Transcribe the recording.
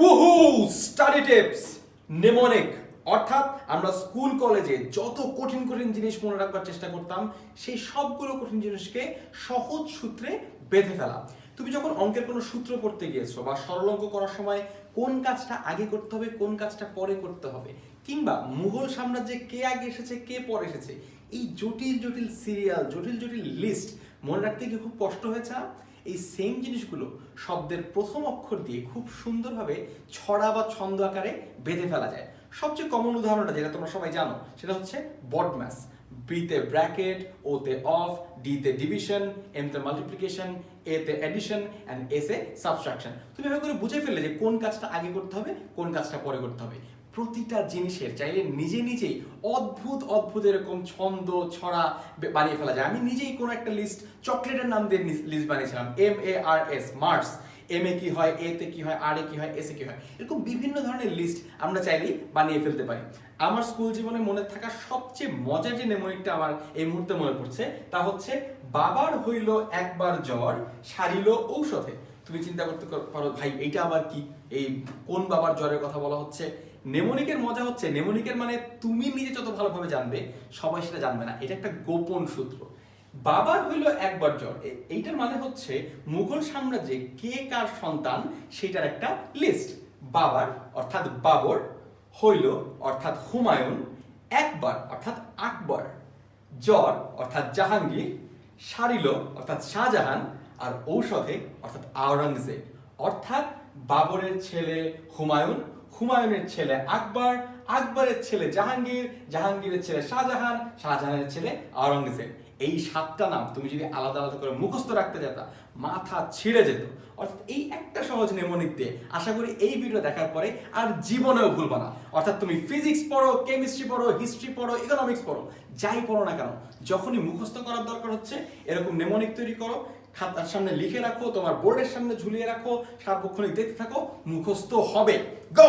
উহু study tips mnemonic অর্থাৎ আমরা স্কুল কলেজে যত কঠিন কঠিন জিনিস মনে রাখবার চেষ্টা করতাম, সেই সবগুলো কঠিন জিনিসকে সহজ সূত্রে বেঁধে ফেলা। তুমি যখন অঙ্কের কোনো সূত্র পড়তে গিয়েছো বা সরল করার সময় কোন কাজটা আগে করতে হবে, কোন কাজটা পরে করতে হবে, কিংবা মুঘল সাম্রাজ্যে কে আগে এসেছে, কে পরে এসেছে, এই জটিল জটিল সিরিয়াল জটিল জটিল লিস্ট মনে রাখতে কি খুব কষ্ট হয়েছে? এই সেম জিনিসগুলো শব্দের প্রথম অক্ষর দিয়ে খুব সুন্দরভাবে ছড়া বা ছন্দ আকারে বেঁধে ফেলা যায়। সবচেয়ে কমন উদাহরণটা যেটা তোমরা সবাই জানো, সেটা হচ্ছে বডম্যাস বিতে ব্র্যাকেট ওতে অফ ডিতে ডিভিশন এমতে মাল্টিপ্লিকেশন এতে এডিশন অ্যান্ড এসে সাবস্ট্রাকশন তুমি এভাবে করে বুঝে ফেললে যে কোন কাজটা আগে করতে হবে, কোন কাজটা পরে করতে হবে। প্রতিটা জিনিসের চাইলে নিজে নিজেই অদ্ভুত অদ্ভুত এরকম ছন্দ, ছড়া বানিয়ে ফেলা যায়। আমি নিজেই কোনো একটা লিস্ট চকলেটের নাম দিয়ে লিস্ট বানিয়েছিলাম। M A R S Mars M A কি হয় এ তে কি হয় আর এ কি হয় এসে কি হয়। এরকম বিভিন্ন ধরনের লিস্ট আমরা চাইলেই বানিয়ে ফেলতে পারি। আমার স্কুল জীবনে মনে থাকা সবচেয়ে মজার যে নেমনিকটা আমার এই মুহূর্তে মনে পড়ছে, তা হচ্ছে বাবার হইল একবার জ্বর, সারিল ঔষধে। তুমি চিন্তা করতে পারো, ভাই, এইটা আবার কি? এই কোন বাবার জ্বরের কথা বলা হচ্ছে? নেমনিকের মজা হচ্ছে, নেমনিকের মানে তুমি নিজে যত ভালোভাবে জানবে, সবাই সেটা জানবে না। এটা একটা গোপন সূত্র। বাবার হইল একবার জ্বর। এইটার মানে হচ্ছে মুঘল সাম্রাজ্যে কে কার সন্তান সেটার একটা লিস্ট বাবার, অর্থাৎ বাবর, হইল, অর্থাৎ হুমায়ুন, একবার, অর্থাৎ আকবর। জ্বর, অর্থাৎ জাহাঙ্গীর সারিল অর্থাৎ শাহজাহান, আর ঔষধে, অর্থাৎ আওরঙ্গজেব। অর্থাৎ বাবরের ছেলে হুমায়ুন, হুমায়ুনের ছেলে আকবর, আকবরের ছেলে জাহাঙ্গীর, জাহাঙ্গীরের ছেলে শাহজাহান, শাহজাহানের ছেলে আওরঙ্গজেব। এই সাতটা নাম তুমি যদি আলাদা আলাদা করে মুখস্থ রাখতে যেতা, মাথা ছিঁড়ে যেত। অর্থাৎ এই একটা সহজ নেমনিক দিয়ে আশা করি এই ভিডিও দেখার পরে আর জীবনেও ভুলবা না। অর্থাৎ তুমি ফিজিক্স পড়ো কেমিস্ট্রি পড়ো হিস্ট্রি পড়ো ইকোনমিক্স পড়ো, যাই পড়ো না কেন, যখনই মুখস্থ করার দরকার হচ্ছে, এরকম নেমনিক তৈরি করো, খাতার সামনে লিখে রাখো, তোমার বোর্ডের সামনে ঝুলিয়ে রাখো, সার্বক্ষণিক দেখতে থাকো, মুখস্থ হবে। গো